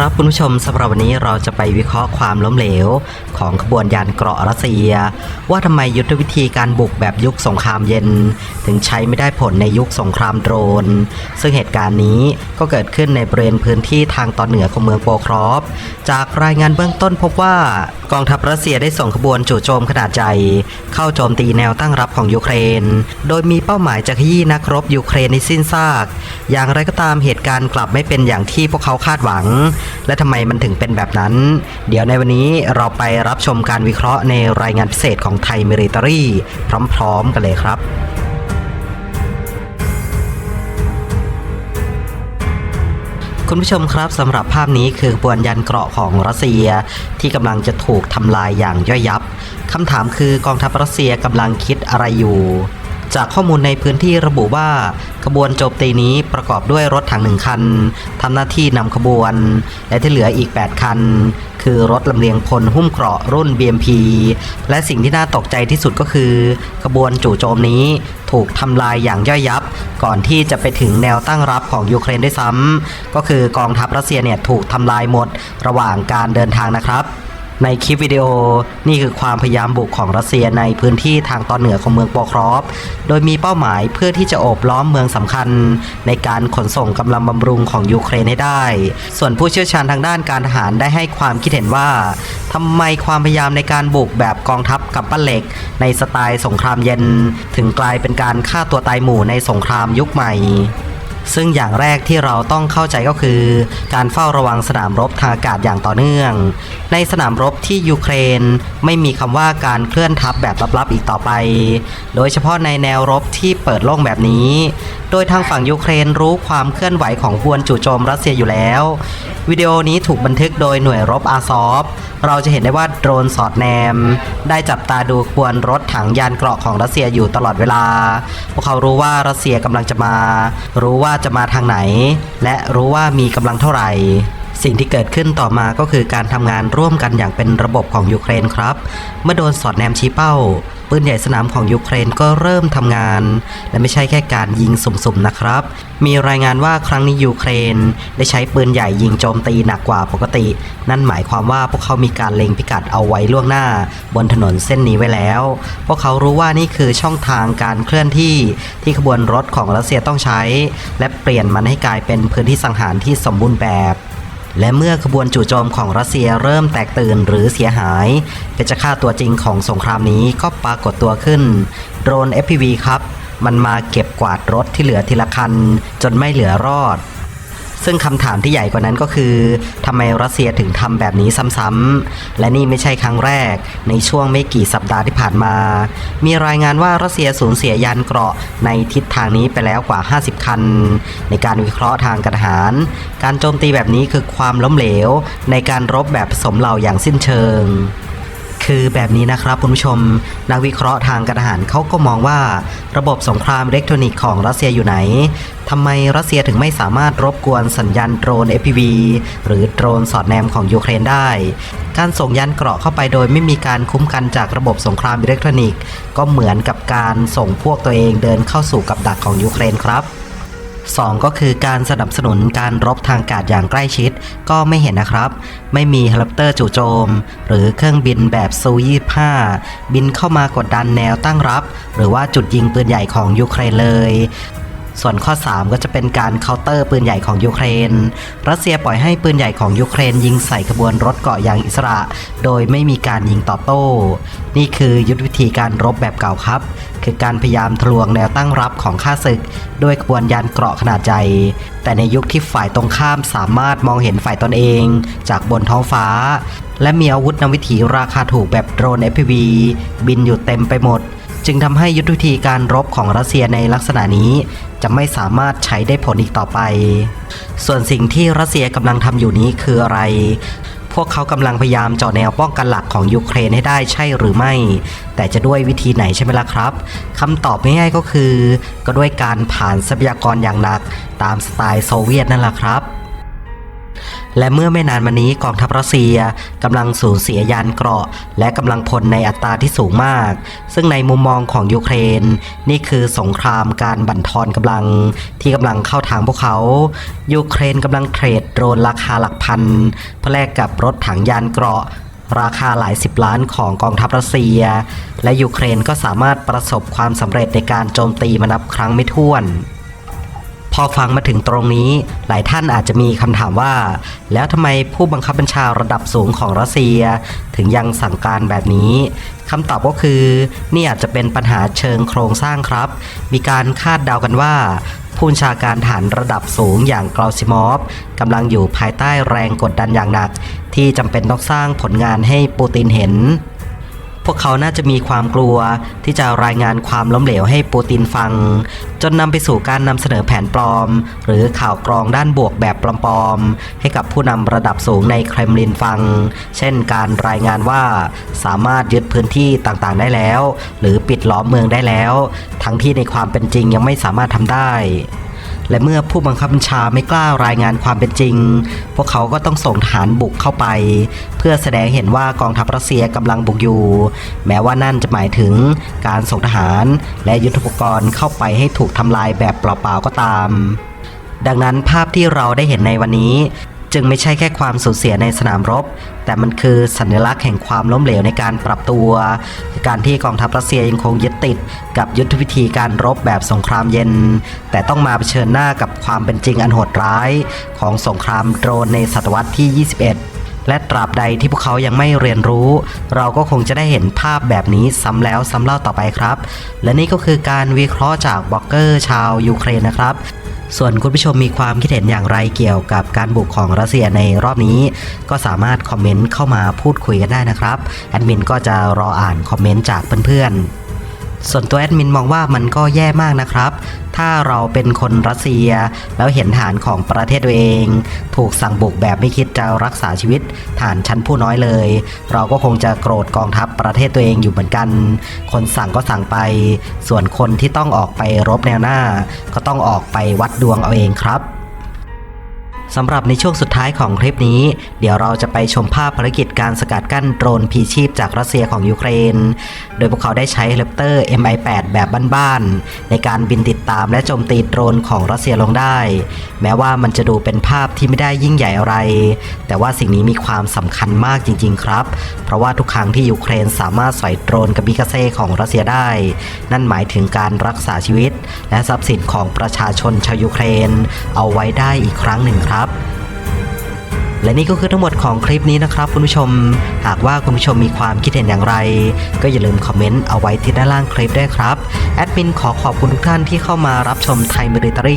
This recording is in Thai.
ครับคุณผู้ชมสำหรับวันนี้เราจะไปวิเคราะห์ความล้มเหลว ของขบวนยานเกราะรัสเซีย ว่าทำไมยุทธวิธีการบุกแบบยุคสงครามเย็น ถึงใช้ไม่ได้ผลในยุคสงครามโดรน ซึ่งเหตุการณ์นี้ก็เกิดขึ้นในบริเวณพื้นที่ทางตอนเหนือของเมืองโปครอฟจากรายงานเบื้องต้นพบว่ากองทัพรัสเซียได้ส่งขบวนจู่โจมขนาดใหญ่เข้าโจมตีแนวตั้งรับของยูเครน โดยมีเป้าหมายจะขยี้นักรบยูเครนในสิ้นซาก อย่างไรก็ตามเหตุการณ์กลับไม่เป็นอย่างที่พวกเขาคาดหวังและทำไมมันถึงเป็นแบบนั้น เดี๋ยวในวันนี้เราไปรับชมการวิเคราะห์ในรายงานพิเศษของไทยมิริตรีพร้อมๆกันเลยครับคุณผู้ชมครับสำหรับภาพนี้คือบวนยันเกราะของรัสเซีย ที่กำลังจะถูกทำลายอย่างย่อยยับคำถามคือกองทัพรัสเซียกำลังคิดอะไรอยู่ จากข้อมูลในพื้นที่ระบุว่าขบวนโจมตีนี้ประกอบด้วยรถถังหนึ่งคันทำหน้าที่นำขบวน และที่เหลืออีก 8 คัน คือรถลำเลียงพลหุ้มเกราะรุ่น BMP และสิ่งที่น่าตกใจที่สุดก็คือขบวนจู่โจมนี้ถูกทำลายอย่างย่อยยับ ก่อนที่จะไปถึงแนวตั้งรับของยูเครนได้วยซ้ำก็คือกองทัพรัสเซียเนี่ยถูกทำลายหมดระหว่างการเดินทางนะครับ ในคลิปวิดีโอนี่คือความพยายามบุกของรัสเซียในพื้นที่ทางตอนเหนือของเมืองโปครอฟ โดยมีเป้าหมายเพื่อที่จะโอบล้อมเมืองสำคัญ ในการขนส่งกำลังบำรุงของยูเครนให้ได้ ส่วนผู้เชี่ยวชาญทางด้านการทหารได้ให้ความคิดเห็นว่าทำไมความพยายามในการบุกแบบกองทัพกับปั้นเหล็ก ในสไตล์สงครามเย็น ถึงกลายเป็นการฆ่าตัวตายหมู่ในสงครามยุคใหม่ ซึ่งอย่างแรกที่เราต้องเข้าใจก็คือ การเฝ้าระวังสนามรบทางอากาศอย่างต่อเนื่อง ในสนามรบที่ยูเครนไม่มีคำว่าการเคลื่อนทัพแบบลับๆอีกต่อไป โดยเฉพาะในแนวรบที่เปิดโล่งแบบนี้ โดยทางฝั่งยูเครนรู้ความเคลื่อนไหวของขบวนจู่โจมรัสเซียอยู่แล้ว วิดีโอนี้ถูกบันทึกโดยหน่วยรบอาซอฟ เราจะเห็นได้ว่าโดรนสอดแนม ได้จับตาดูขบวนรถถังยานเกราะของรัสเซียอยู่ตลอดเวลา พวกเขารู้ว่ารัสเซียกำลังจะมา รู้ว่าจะมาทางไหน และรู้ว่ามีกำลังเท่าไหร่สิ่งที่เกิดขึ้นต่อมาก็คือการทำงานร่วมกันอย่างเป็นระบบของยูเครนครับ เมื่อโดนสอดแนมชี้เป้า ปืนใหญ่สนามของยูเครนก็เริ่มทำงาน และไม่ใช่แค่การยิงสุ่มๆนะครับ มีรายงานว่าครั้งนี้ยูเครน ได้ใช้ปืนใหญ่ยิงโจมตีหนักกว่าปกติ นั่นหมายความว่าพวกเขามีการเล็งพิกัดเอาไว้ล่วงหน้า บนถนนเส้นนี้ไว้แล้ว พวกเขารู้ว่านี่คือช่องทางการเคลื่อนที่ที่ขบวนรถของรัสเซียต้องใช้ และเปลี่ยนมันให้กลายเป็นพื้นที่สังหารที่สมบูรณ์แบบ และเมื่อขบวนจู่โจมของรัสเซียเริ่มแตกตื่นหรือเสียหาย เพชฌฆาตตัวจริงของสงครามนี้ก็ปรากฏตัวขึ้น โดรน FPV ครับ มันมาเก็บกวาดรถที่เหลือทีละคัน จนไม่เหลือรอด ซึ่งคำถามที่ใหญ่กว่านั้นก็คือทำไมรัสเซียถึงทำแบบนี้ซ้ำๆและนี่ไม่ใช่ครั้งแรก ในช่วงไม่กี่สัปดาห์ที่ผ่านมา มีรายงานว่ารัสเซียสูญเสียยานเกราะในทิศทางนี้ไปแล้วกว่า 50 คัน ในการวิเคราะห์ทางการทหาร การโจมตีแบบนี้คือความล้มเหลว ในการรบแบบผสมเหล่าอย่างสิ้นเชิง คือแบบนี้นะครับคุณผู้ชม นักวิเคราะห์ทางการทหารเขาก็มองว่า ระบบสงครามอิเล็กทรอนิกส์ของรัสเซียอยู่ไหนทำไมรัสเซียถึงไม่สามารถรบกวนสัญญาณโดรน FPV หรือโดรนสอดแนมของยูเครนได้ การส่งยานเกราะเข้าไปโดยไม่มีการคุ้มกันจากระบบสงครามอิเล็กทรอนิกส์ก็เหมือนกับการส่งพวกตัวเองเดินเข้าสู่กับดักของยูเครนครับ 2 ก็คือการสนับสนุนการรบทางอากาศอย่างใกล้ชิด ก็ไม่เห็นนะครับ ไม่มีเฮลิคอปเตอร์จู่โจม หรือเครื่องบินแบบซู25 บินเข้ามากดดันแนวตั้งรับ หรือว่าจุดยิงปืนใหญ่ของยูเครนเลย ส่วนข้อ 3 ก็จะเป็นการเคาน์เตอร์ปืนใหญ่ของยูเครน รัสเซียปล่อยให้ปืนใหญ่ของยูเครน ยิงใส่ขบวนรถเกาะอย่างอิสระ โดยไม่มีการยิงตอบโต้ นี่คือยุทธวิธีการรบแบบเก่าครับ คือการพยายามทะลวงแนวตั้งรับของข้าศึก ด้วยขบวนยานเกราะขนาดใหญ่แต่ในยุคที่ฝ่ายตรงข้ามสามารถมองเห็นฝ่ายตนเอง จากบนท้องฟ้าและมีอาวุธนำวิถีราคาถูกแบบโดรน FPV บินอยู่เต็มไปหมด จึงทำให้ยุทธวิธีการรบของรัสเซียในลักษณะนี้ จะไม่สามารถใช้ได้ผลอีกต่อไป ส่วนสิ่งที่รัสเซียกำลังทำอยู่นี้คืออะไร พวกเขากำลังพยายามเจาะแนวป้องกันหลักของยูเครนให้ได้ใช่หรือไม่ แต่จะด้วยวิธีไหนใช่ไหมล่ะครับคำตอบง่ายๆก็คือ ก็ด้วยการผ่านทรัพยากรอย่างหนัก ตามสไตล์โซเวียตนั่นแหละครับ และเมื่อไม่นานมานี้กองทัพรัสเซียกำลังสูญเสียยานเกราะ และกำลังพลในอัตราที่สูงมาก ซึ่งในมุมมองของยูเครน นี่คือสงครามการบั่นทอนกำลังที่กำลังเข้าทางพวกเขา ยูเครนกำลังเทรดโดรนราคาหลักพันเพื่อแลกกับรถถังยานเกราะราคาหลายสิบล้านของกองทัพรัสเซีย และยูเครนก็สามารถประสบความสำเร็จในการโจมตีมานับครั้งไม่ถ้วน อฟังมาถึงตรงนี้ หลายท่านอาจจะมีคำถามว่า แล้วทำไมผู้บังคับบัญชาระดับสูงของรัสเซีย ถึงยังสั่งการแบบนี้คำตอบก็คือนี่อาจจะเป็นปัญหาเชิงโครงสร้างครับ มีการคาดเดากันว่าผู้บัญชาการฐานระดับสูงอย่างกลาซิมอฟกำลังอยู่ภายใต้แรงกดดันอย่างหนัก ที่จำเป็นต้องสร้างผลงานให้ปูตินเห็น วกเขาน่าจะมีความกลัวที่จะรายงานความล้มเหลวให้ปูตินฟัง จนนำไปสู่การนำเสนอแผนปลอม หรือข่าวกรองด้านบวกแบบปลอมๆให้กับผู้นำระดับสูงในเครมลินฟัง เช่นการรายงานว่าสามารถยึดพื้นที่ต่างๆได้แล้ว หรือปิดล้อมเมืองได้แล้ว ทั้งที่ในความเป็นจริงยังไม่สามารถทำได้ และเมื่อผู้บังคับบัญชาไม่กล้ารายงานความเป็นจริง พวกเขาก็ต้องส่งทหารบุกเข้าไป เพื่อแสดงเห็นว่ากองทัพรัสเซียกำลังบุกอยู่ แม้ว่านั่นจะหมายถึงการส่งทหาร และยุทโธปกรณ์เข้าไปให้ถูกทำลายแบบเปล่าๆก็ตาม ดังนั้นภาพที่เราได้เห็นในวันนี้ จึงไม่ใช่แค่ความสูญเสียในสนามรบ แต่มันคือสัญลักษณ์แห่งความล้มเหลวในการปรับตัว การที่กองทัพรัสเซียยังคงยึดติด กับยุทธวิธีการรบแบบสงครามเย็น แต่ต้องมาเผชิญหน้ากับความเป็นจริงอันโหดร้าย ของสงครามโดรนในศตวรรษที่ 21และตราบใดที่พวกเขายังไม่เรียนรู้ เราก็คงจะได้เห็นภาพแบบนี้ซ้ำแล้วซ้ำเล่าต่อไปครับ และนี่ก็คือการวิเคราะห์จากบล็อกเกอร์ชาวยูเครนนะครับ ส่วนคุณผู้ชมมีความคิดเห็นอย่างไรเกี่ยวกับการบุกของรัสเซียในรอบนี้ ก็สามารถคอมเมนต์เข้ามาพูดคุยกันได้นะครับ แอดมินก็จะรออ่านคอมเมนต์จากเพื่อนๆ ส่วนตัวแอดมินมองว่ามันก็แย่มากนะครับ ถ้าเราเป็นคนรัสเซีย แล้วเห็นฐานของประเทศตัวเอง ถูกสั่งบุกแบบไม่คิดจะรักษาชีวิตฐานชั้นผู้น้อยเลย เราก็คงจะโกรธกองทัพประเทศตัวเองอยู่เหมือนกัน คนสั่งก็สั่งไป ส่วนคนที่ต้องออกไปรบแนวหน้า ก็ต้องออกไปวัดดวงเอาเองครับ สำหรับในช่วงสุดท้ายของคลิปนี้ เดี๋ยวเราจะไปชมภาพภารกิจการสกัดกั้นโดรนพีชีพจากรัสเซียของยูเครน โดยพวกเขาได้ใช้เฮลิคอปเตอร์ MI8 แบบบ้านๆในการบินติดตามและโจมตีโดรนของรัสเซียลงได้ แม้ว่ามันจะดูเป็นภาพที่ไม่ได้ยิ่งใหญ่อะไร แต่ว่าสิ่งนี้มีความสำคัญมากจริง ๆ ครับ เพราะว่าทุกครั้งที่ยูเครนสามารถสอยโดรนกับมิกาเซ่ของรัสเซียได้ นั่นหมายถึงการรักษาชีวิต และทรัพย์สินของประชาชนชาวยูเครน เอาไว้ได้อีกครั้งหนึ่งครับและนี่ก็คือทั้งหมดของคลิปนี้นะครับคุณผู้ชม หากว่าคุณผู้ชมมีความคิดเห็นอย่างไร ก็อย่าลืมคอมเมนต์เอาไว้ที่ด้านล่างคลิปได้ครับ แอดมินขอขอบคุณทุกท่านที่เข้ามารับชมไทยมิลิตรี